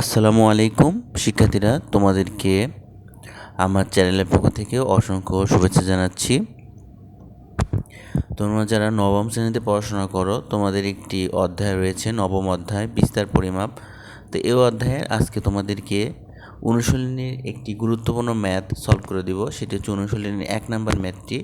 আসসালামু আলাইকুম, শিক্ষার্থীরা, তোমাদেরকে আমার চ্যানেলের পক্ষ থেকে অসংখ্য শুভেচ্ছা জানাচ্ছি। তোমরা যারা নবম শ্রেণীতে পড়াশোনা করো, তোমাদের একটি অধ্যায় রয়েছে, নবম অধ্যায়, বিস্তার পরিমাপ। তো এই অধ্যায়ে আজকে তোমাদেরকে অনুশীলনীর একটি গুরুত্বপূর্ণ ম্যাথ সলভ করে দিব। সেটি হচ্ছে অনুশীলনীর এক নাম্বার ম্যাথটি।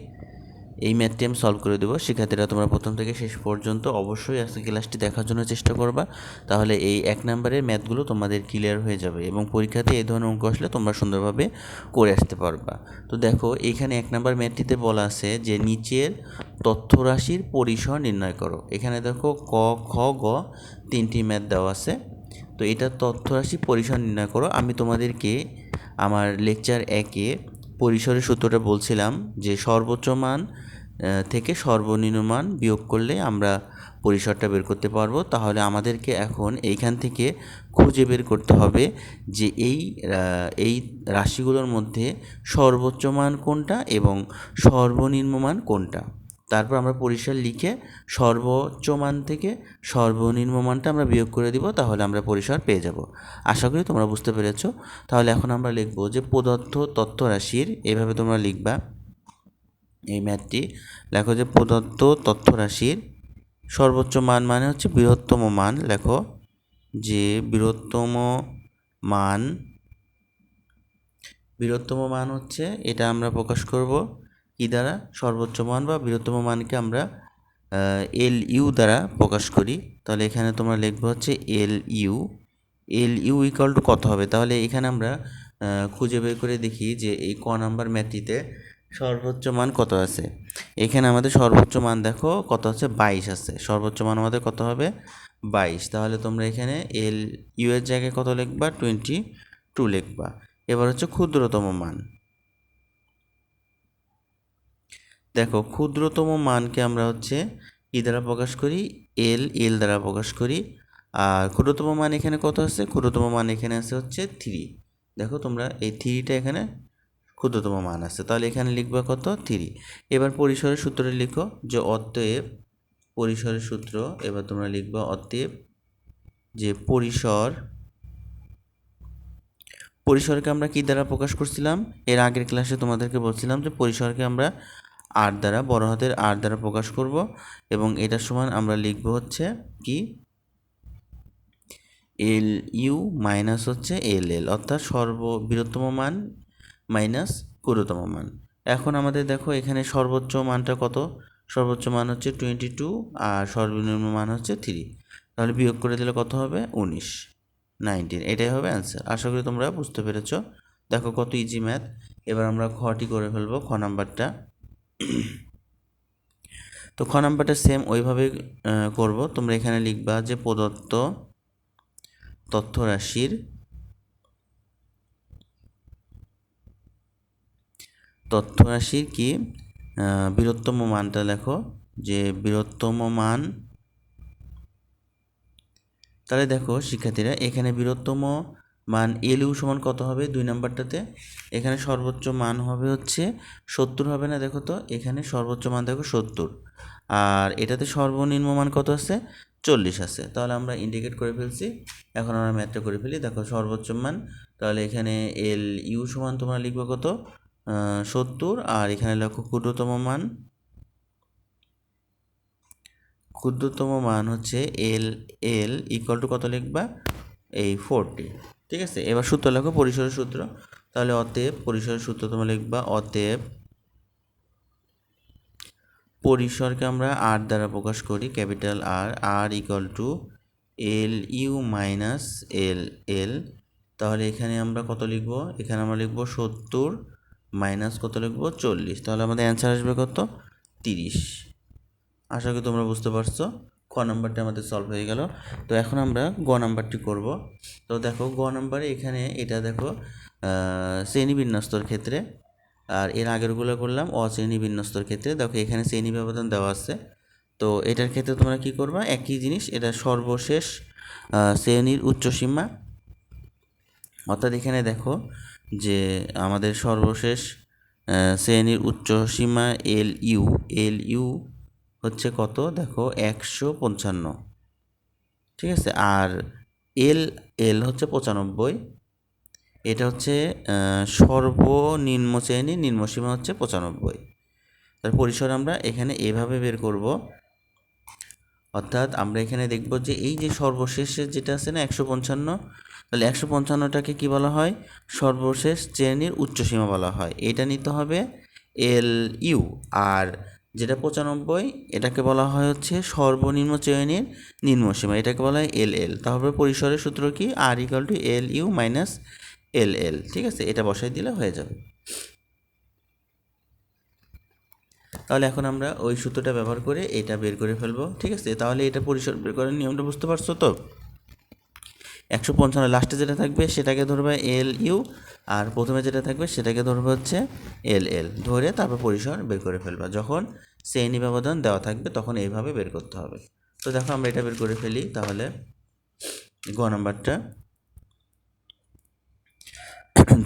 এই ম্যাথটি আমি সলভ করে দেবো। শিক্ষার্থীরা, তোমরা প্রথম থেকে শেষ পর্যন্ত অবশ্যই আজকে ক্লাসটি দেখার জন্য চেষ্টা করবা। তাহলে এই এক নম্বরের ম্যাথগুলো তোমাদের ক্লিয়ার হয়ে যাবে এবং পরীক্ষাতে এই ধরনের অঙ্ক আসলে তোমরা সুন্দরভাবে করে আসতে পারবা। তো দেখো, এখানে এক নম্বর ম্যাথটিতে বলা আছে যে, নিচের তথ্য রাশির পরিসর নির্ণয় করো। এখানে দেখো, ক, খ, গ তিনটি ম্যাথ দেওয়া আছে। তো এটা তথ্য রাশি পরিসর নির্ণয় করো। আমি তোমাদেরকে আমার লেকচার একে পরিসরের সূত্রটা বলছিলাম যে সর্বোচ্চ মান থেকে সর্বনিম্ন মান বিয়োগ করলে আমরা পরিসরটা বের করতে পারব। তাহলে আমাদেরকে এখন এইখান থেকে খুঁজে বের করতে হবে যে এই এই রাশিগুলোর মধ্যে সর্বোচ্চ মান কোনটা এবং সর্বনিম্ন মান কোনটা। তারপর আমরা পরিসর লিখে সর্বোচ্চ মান থেকে সর্বনিম্ন মানটা আমরা বিয়োগ করে দিব, তাহলে আমরা পরিসর পেয়ে যাব। আশা করি তোমরা বুঝতে পেরেছ। তাহলে এখন আমরা লিখব যে প্রদত্ত তথ্য রাশির এভাবে তোমরা লিখবা। এই ম্যাথটি লেখো যে প্রদত্ত তথ্য রাশির সর্বোচ্চ মান মানে হচ্ছে বৃহত্তম মান। লেখো যে বৃহত্তম মান বৃহত্তম মান হচ্ছে এটা আমরা প্রকাশ করব কি দ্বারা সর্বোচ্চ মান বা বৃহত্তম মানকে আমরা এল ইউ দ্বারা প্রকাশ করি। তাহলে এখানে তোমরা লিখব হচ্ছে L U. L U equal to কত হবে? তাহলে এখানে আমরা খুঁজে বের করে দেখি যে এই ক নাম্বার ম্যাথটিতে সর্বোচ্চ মান কত আছে। এখানে আমাদের সর্বোচ্চ মান দেখো, কত আছে? বাইশ আছে। সর্বোচ্চ মান আমাদের কত হবে? বাইশ। তাহলে তোমরা এখানে এল ইউ এর জায়গায় কত লিখবা? টোয়েন্টি টু লিখবা। এবার হচ্ছে ক্ষুদ্রতম মান। দেখো, ক্ষুদ্রতম মানকে আমরা হচ্ছে কী দ্বারা প্রকাশ করি এল এল দ্বারা প্রকাশ করি। আর ক্ষুদ্রতম মান এখানে কত আছে? ক্ষুদ্রতম মান এখানে আছে হচ্ছে থ্রি দেখো তোমরা এই থ্রিটা এখানে ক্ষুদ্রতম মান আছে। তাহলে এখানে লিখবা কত? থ্রি এবার পরিসরের সূত্রে লিখো, যে অতএব পরিসরের সূত্র, এবার তোমরা লিখবা অতএব যে পরিসর, পরিসরকে আমরা কী দ্বারা প্রকাশ করছিলাম? এর আগের ক্লাসে তোমাদেরকে বলছিলাম যে পরিসরকে আমরা আর দ্বারা, বড় হাতের আর দ্বারা প্রকাশ করব এবং এটার সমান আমরা লিখব হচ্ছে কি? এল ইউ মাইনাস হচ্ছে এল এল, অর্থাৎ সর্ব বৃহত্তম মান মাইনাস ক্ষুদ্রতম মান। এখন আমাদের দেখো এখানে সর্বোচ্চ মানটা কত? সর্বোচ্চ মান হচ্ছে টোয়েন্টি টু আর সর্বনিম্ন মান হচ্ছে থ্রি। তাহলে বিয়োগ করে দিলে কত হবে? উনিশ, নাইনটিন, এটাই হবে অ্যান্সার। আশা করি তোমরা বুঝতে পেরেছ। দেখো কত ইজি ম্যাথ এবার আমরা খটি করে ফেলব, খ নাম্বারটা। তো খ নাম্বারটা সেম ওইভাবে করব। তোমরা এখানে লিখবা যে প্রদত্ত তথ্য রাশির তথ্য রাশির কি বৃহত্তম মানটা লেখো। যে বৃহত্তম মান, তাহলে দেখো শিক্ষার্থীরা, এখানে বৃহত্তম মান এল ইউ সমান কত হবে দুই নাম্বারটাতে? এখানে সর্বোচ্চ মান হবে হচ্ছে সত্তর হবে না? দেখো তো, এখানে সর্বোচ্চ মান দেখো সত্তর। আর এটাতে সর্বনিম্ন মান কত আছে? চল্লিশ আছে। তাহলে আমরা ইন্ডিকেট করে ফেলছি। এখন আমরা ম্যাথটা করে ফেলি। দেখো সর্বোচ্চ মান, তাহলে এখানে এল ইউ সমান তোমরা লিখবে কত? সত্তর। আর এখানে লেখো ক্ষুদ্রতম মান ক্ষুদ্রতম মান হচ্ছে এল এল ইকুয়াল টু কত লিখবা? এই ফোরটি ঠিক আছে? এবার সূত্র লেখো, পরিসরের সূত্র। তাহলে অতএব পরিসরের সূত্র তোমরা লিখবা অতএব পরিসরকে আমরা আর দ্বারা প্রকাশ করি, capital R R equal to L U minus L L তাহলে এখানে আমরা কত লিখব? এখানে আমরা লিখব সত্তর মাইনাস কত লিখব? চল্লিশ। তাহলে আমাদের অ্যান্সার আসবে কত? তিরিশ। আশা করি তোমরা বুঝতে পারছ। নাম্বারটা আমাদের সলভ হয়ে গেল। তো এখন আমরা গ নাম্বারটি করব। তো দেখো, গ নাম্বারে এখানে এটা দেখো শ্রেণি বিন্যস্তর ক্ষেত্রে। আর এর আগেরগুলো করলাম অশ্রেণী বিন্যস্তর ক্ষেত্রে। দেখো, এখানে শ্রেণি ব্যবধান দেওয়া আছে। তো এটার ক্ষেত্রে তোমরা কি করবা? একই জিনিস, এটা সর্বশেষ শ্রেণির উচ্চসীমা। অর্থাৎ এখানে দেখো যে আমাদের সর্বশেষ শ্রেণির উচ্চ সীমা এল ইউ এল ইউ হচ্ছে কত? দেখো, একশো পঞ্চান্ন। ঠিক আছে? আর এল এল হচ্ছে পঁচানব্বই। এটা হচ্ছে সর্বনিম্ন শ্রেণি নিম্নসীমা হচ্ছে পঁচানব্বই। তার পরিসর আমরা এখানে এভাবে বের করব। অর্থাৎ আমরা এখানে দেখব যে এই যে সর্বশেষে যেটা আছে না, একশো পঞ্চান্ন, তাহলে একশো পঞ্চান্নটাকে কী বলা হয়? সর্বশেষ শ্রেণির উচ্চসীমা বলা হয়। এটা নিতে হবে এল, ইউ। আর পঁচানব্বই, এটাকে বলা হয় হচ্ছে সর্বনিম্ন শ্রেণির নিম্নসীমা এটাকে বলা হয় এল এল। তারপরে পরিসরের সূত্র কি? R equal to L U minus L L. ঠিক আছে? এটা বসাই দিলে হয়ে যাবে। তাহলে এখন আমরা ওই সূত্রটা ব্যবহার করে এটা বের করে ফেলব। ঠিক আছে? তাহলে এটা পরিসর বের করার নিয়মটা বুঝতে পারছ তো? একশো পঞ্চান্ন লাস্টে যেটা থাকবে সেটাকে ধরবে এল ইউ, আর প্রথমে যেটা থাকবে সেটাকে ধরবে হচ্ছে এল এল। ধরে তারপর পরিসর বের করে ফেলবা। যখন শ্রেণি ব্যবধান দেওয়া থাকবে তখন এইভাবে বের করতে হবে। তো দেখো আমরা এটা বের করে ফেলি তাহলে গ নাম্বারটা।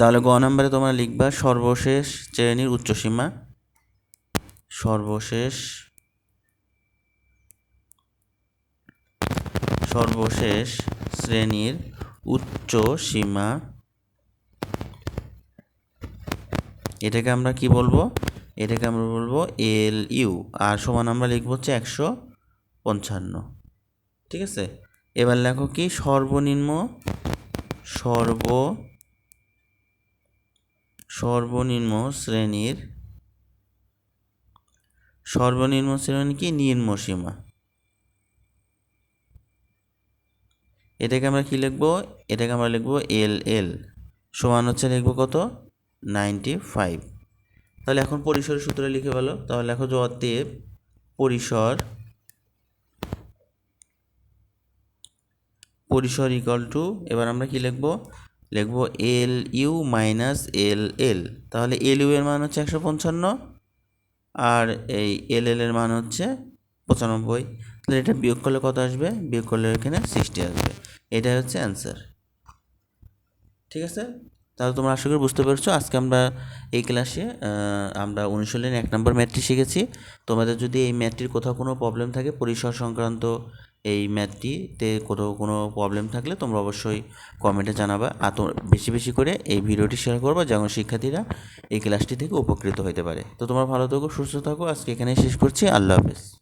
তাহলে গ নাম্বারে তোমরা লিখবা সর্বশেষ শ্রেণির উচ্চসীমা। সর্বশেষ সর্বশেষ শ্রেণির উচ্চ সীমা এটাকে আমরা কি বলব? এটাকে আমরা বলব এল ইউ। আর সমান আমরা লিখব হচ্ছে একশো পঞ্চান্ন। ঠিক আছে? এবার লেখো কি? সর্বনিম্ন, সর্ব, সর্বনিম্ন শ্রেণির, সর্বনিম্ন শ্রেণি কি? নিম্ন সীমা। এটাকে আমরা কি লিখব? এটাকে আমরা লিখব এল এল সমান হচ্ছে লিখব কত? নাইনটি ফাইভ তাহলে এখন পরিসরের সূত্রে লিখে ফেলো। তাহলে লেখো যে অতএব পরিসর পরিসর ইকাল টু এবার আমরা কি লিখব? লিখব এল ইউ মাইনাস এল এল তাহলে এল ইউ এর মান হচ্ছে একশো পঞ্চান্ন আর এই এল এল এর মান হচ্ছে পঁচানব্বই। তাহলে এটা বিয়োগ করলে কত আসবে? বিয়োগ করলে এখানে সিক্সটি আসবে। এটাই হচ্ছে অ্যান্সার ঠিক আছে? তাহলে তোমরা আশা করি বুঝতে পেরেছ। আজকে আমরা এই ক্লাসে আমরা অনুশীলনের এক নম্বর ম্যাথটি শিখেছি। তোমাদের যদি এই ম্যাথটির কোথাও কোনো প্রবলেম থাকে, পরিসর সংক্রান্ত এই ম্যাথটিতে কোথাও কোনো প্রবলেম থাকলে তোমরা অবশ্যই কমেন্টে জানাবা। আর তো বেশি বেশি করে এই ভিডিওটি শেয়ার করবা যেমন শিক্ষার্থীরা এই ক্লাসটি থেকে উপকৃত হতে পারে। তো তোমরা ভালো থাকো, সুস্থ থাকো। আজকে এখানেই শেষ করছি। আল্লাহ হাফেজ।